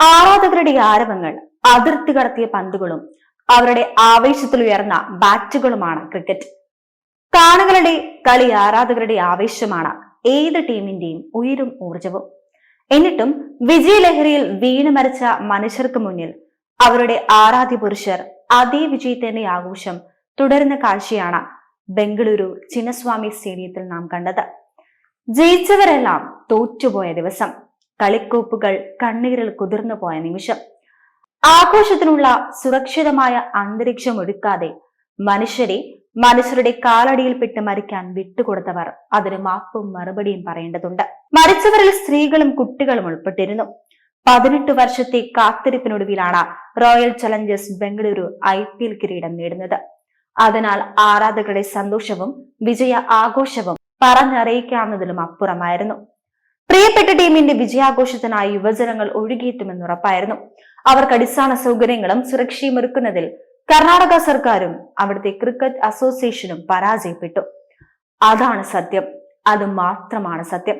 ആരാധകരുടെ ആരവങ്ങൾ അതിർത്തി കടത്തിയ പന്തുകളും അവരുടെ ആവേശത്തിൽ ഉയർന്ന ബാറ്റുകളുമാണ് ക്രിക്കറ്റ്. കാണികളുടെ കളി ആരാധകരുടെ ആവേശമാണ്. ഏത് ടീമിന്റെയും ഉയരും ഊർജവും എന്നിട്ടും വിജയലഹരിയിൽ വീണു മരിച്ച മനുഷ്യർക്ക് മുന്നിൽ അവരുടെ ആരാധ്യ പുരുഷർ അതേ വിജയത്തിന്റെ ആഘോഷം തുടരുന്ന കാഴ്ചയാണ് ബംഗളൂരു ചിന്നസ്വാമി സ്റ്റേഡിയത്തിൽ നാം കണ്ടത്. ജയിച്ചവരെല്ലാം തോറ്റുപോയ ദിവസം. കളിക്കോപ്പുകൾ കണ്ണീരിൽ കുതിർന്നു പോയ നിമിഷം. ആഘോഷത്തിനുള്ള സുരക്ഷിതമായ അന്തരീക്ഷം ഒരുക്കാതെ മനുഷ്യരെ മനുഷ്യരുടെ കാലടിയിൽപ്പെട്ട് മരിക്കാൻ വിട്ടുകൊടുത്തവർ അതിന് മാപ്പും മറുപടിയും പറയേണ്ടതുണ്ട്. മരിച്ചവരിൽ സ്ത്രീകളും കുട്ടികളും ഉൾപ്പെട്ടിരുന്നു. പതിനെട്ട് വർഷത്തെ കാത്തിരിപ്പിനൊടുവിലാണ് Royal Challengers Bengaluru I P L കിരീടം നേടുന്നത്. അതിനാൽ ആരാധകരുടെ സന്തോഷവും വിജയ ആഘോഷവും പറഞ്ഞറിയിക്കാവുന്നതിലും അപ്പുറമായിരുന്നു. പ്രിയപ്പെട്ട ടീമിന്റെ വിജയാഘോഷത്തിനായി യുവജനങ്ങൾ ഒഴുകിയെത്തുമെന്ന് ഉറപ്പായിരുന്നു. അവർക്ക് അടിസ്ഥാന സൗകര്യങ്ങളും സുരക്ഷയും ഒരുക്കുന്നതിൽ കർണാടക സർക്കാരും അവിടുത്തെ ക്രിക്കറ്റ് അസോസിയേഷനും പരാജയപ്പെട്ടു. അതാണ് സത്യം. അത് മാത്രമാണ് സത്യം.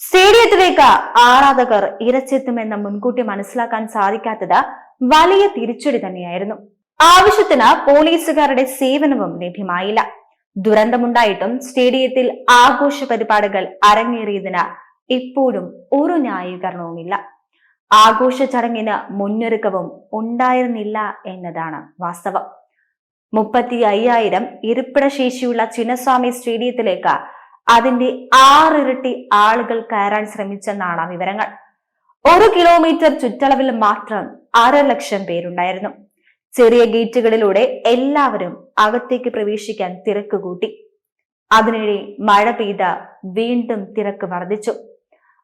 സ്റ്റേഡിയത്തിലേക്ക് ആരാധകർ ഇരച്ചെത്തുമെന്ന് മുൻകൂട്ടി മനസ്സിലാക്കാൻ സാധിക്കാത്തത് വലിയ തിരിച്ചടി തന്നെയായിരുന്നു. ആവശ്യത്തിന് പോലീസുകാരുടെ സേവനവും ലഭ്യമായില്ല. ദുരന്തമുണ്ടായിട്ടും സ്റ്റേഡിയത്തിൽ ആഘോഷ പരിപാടികൾ അരങ്ങേറിയതിന് ഇപ്പോഴും ഒരു ന്യായീകരണവുമില്ല. ആഘോഷ ചടങ്ങിന് മുന്നൊരുക്കവും ഉണ്ടായിരുന്നില്ല എന്നതാണ് വാസ്തവം. മുപ്പത്തി അയ്യായിരം ഇരിപ്പിട ശേഷിയുള്ള ചിന്നസ്വാമി സ്റ്റേഡിയത്തിലേക്ക് അതിന്റെ ആറിരട്ടി ആളുകൾ കയറാൻ ശ്രമിച്ചെന്നാണ് വിവരങ്ങൾ. ഒരു കിലോമീറ്റർ ചുറ്റളവിൽ മാത്രം അര ലക്ഷം പേരുണ്ടായിരുന്നു. ചെറിയ ഗേറ്റുകളിലൂടെ എല്ലാവരും അകത്തേക്ക് പ്രവേശിക്കാൻ തിരക്ക് കൂട്ടി. അതിനിടെ മഴ പെയ്ത വീണ്ടും തിരക്ക് വർദ്ധിച്ചു.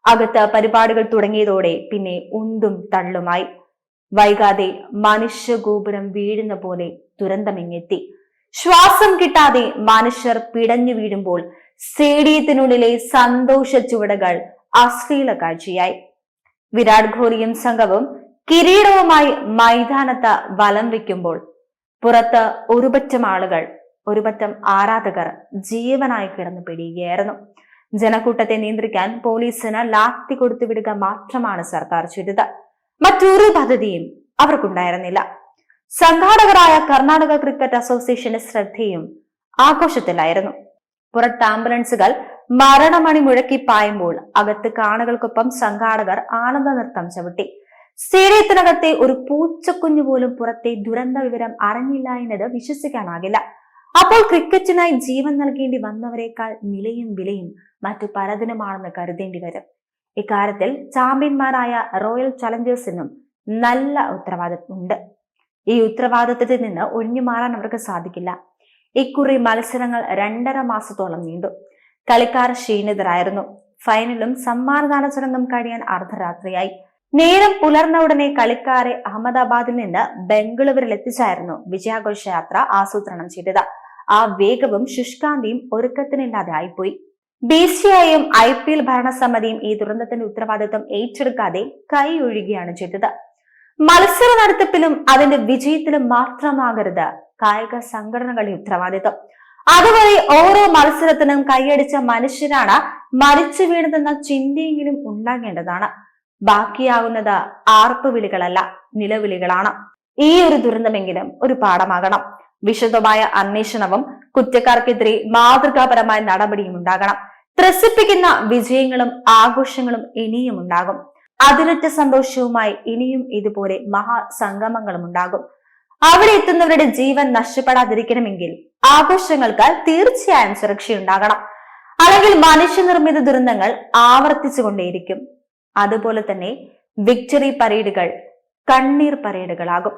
അകത്ത് പരിപാടികൾ തുടങ്ങിയതോടെ പിന്നെ ഉന്തും തള്ളുമായി. വൈകാതെ മനുഷ്യഗോപുരം വീഴുന്ന പോലെ ദുരന്തമിങ്ങെത്തി. ശ്വാസം കിട്ടാതെ മനുഷ്യർ പിടഞ്ഞു വീഴുമ്പോൾ സ്റ്റേഡിയത്തിനുള്ളിലെ സന്തോഷ ചുവടകൾ അശ്ലീല കാഴ്ചയായി. വിരാട് കോഹ്ലിയും സംഘവും കിരീടവുമായി മൈതാനത്ത് വലം വയ്ക്കുമ്പോൾ പുറത്ത് ഒരുപറ്റം ആളുകൾ ഒരുപറ്റം ആരാധകർ ജീവനായി കിടന്നു പിടിയുകയായിരുന്നു ജനക്കൂട്ടത്തെ നിയന്ത്രിക്കാൻ പോലീസിന് ലാത്തി കൊടുത്തു വിടുക മാത്രമാണ് സർക്കാർ ചെയ്തത്. മറ്റൊരു പദ്ധതിയും അവർക്കുണ്ടായിരുന്നില്ല. സംഘാടകരായ കർണാടക ക്രിക്കറ്റ് അസോസിയേഷന്റെ ശ്രദ്ധയും ആഘോഷത്തിലായിരുന്നു. പുറത്ത് ആംബുലൻസുകൾ മരണമണി മുഴക്കി പായുമ്പോൾ അകത്ത് കാണുകൾക്കൊപ്പം സംഘാടകർ ആനന്ദ നൃത്തം ചവിട്ടി. സ്റ്റേഡിയത്തിനകത്തെ ഒരു പൂച്ചക്കുഞ്ഞു പോലും പുറത്തെ ദുരന്ത വിവരം അറിഞ്ഞില്ല എന്നത് വിശ്വസിക്കാനാകില്ല. അപ്പോൾ ക്രിക്കറ്റിനായി ജീവൻ നൽകേണ്ടി വന്നവരെക്കാൾ നിലയും വിലയും മറ്റു പലതിനുമാണെന്ന് കരുതേണ്ടി വരും. ഇക്കാര്യത്തിൽ ചാമ്പ്യന്മാരായ റോയൽ ചലഞ്ചേഴ്സിനും നല്ല ഉത്തരവാദിത്വം ഉണ്ട്. ഈ ഉത്തരവാദിത്വത്തിൽ നിന്ന് ഒഴിഞ്ഞു മാറാൻ അവർക്ക് സാധിക്കില്ല. ഇക്കുറി മത്സരങ്ങൾ രണ്ടര മാസത്തോളം നീണ്ടു. കളിക്കാർ ക്ഷീണിതരായിരുന്നു. ഫൈനലും സമ്മാനദാന ചടങ്ങും കഴിയാൻ അർദ്ധരാത്രിയായി. നേരം പുലർന്ന ഉടനെ കളിക്കാരെ അഹമ്മദാബാദിൽ നിന്ന് ബംഗളൂരുവിൽ എത്തിച്ചായിരുന്നു വിജയാഘോഷ യാത്ര ആസൂത്രണം ചെയ്തത്. ആ വേഗവും ശുഷ്കാന്തിയും ഒരുക്കത്തിനില്ലാതെ ആയിപ്പോയി ബി സി ഐയും ഐ പി എൽ ഭരണസമിതിയും ഈ ദുരന്തത്തിന്റെ ഉത്തരവാദിത്വം ഏറ്റെടുക്കാതെ കൈ ഒഴുകിയാണ് ചെയ്തത്. മത്സര നടത്തിപ്പിലും അതിന്റെ വിജയത്തിലും മാത്രമാകരുത് കായിക സംഘടനകളുടെ ഉത്തരവാദിത്വം. അതുവരെ ഓരോ മത്സരത്തിനും കൈയടിച്ച മനുഷ്യരാണ് മരിച്ചു വീണതെന്ന ചിന്തയെങ്കിലും ഉണ്ടാകേണ്ടതാണ്. ബാക്കിയാകുന്നത് ആർപ്പ് വിളികളല്ല നിലവിളികളാണ്. ഈ ഒരു ദുരന്തമെങ്കിലും ഒരു പാഠമാകണം. വിശദമായ അന്വേഷണവും കുറ്റക്കാർക്കെതിരെ മാതൃകാപരമായ നടപടിയും ഉണ്ടാകണം. ത്രസിപ്പിക്കുന്ന വിജയങ്ങളും ആഘോഷങ്ങളും ഇനിയും ഉണ്ടാകും. അതിരറ്റ സന്തോഷവുമായി ഇനിയും ഇതുപോലെ മഹാസംഗമങ്ങളും ഉണ്ടാകും. അവിടെ എത്തുന്നവരുടെ ജീവൻ നഷ്ടപ്പെടാതിരിക്കണമെങ്കിൽ ആഘോഷങ്ങൾക്ക് തീർച്ചയായും സുരക്ഷയുണ്ടാകണം. അല്ലെങ്കിൽ മനുഷ്യനിർമ്മിത ദുരന്തങ്ങൾ ആവർത്തിച്ചുകൊണ്ടേയിരിക്കും. അതുപോലെ തന്നെ വിക്ടറി പരേഡുകൾ കണ്ണീർ പരേഡുകളാകും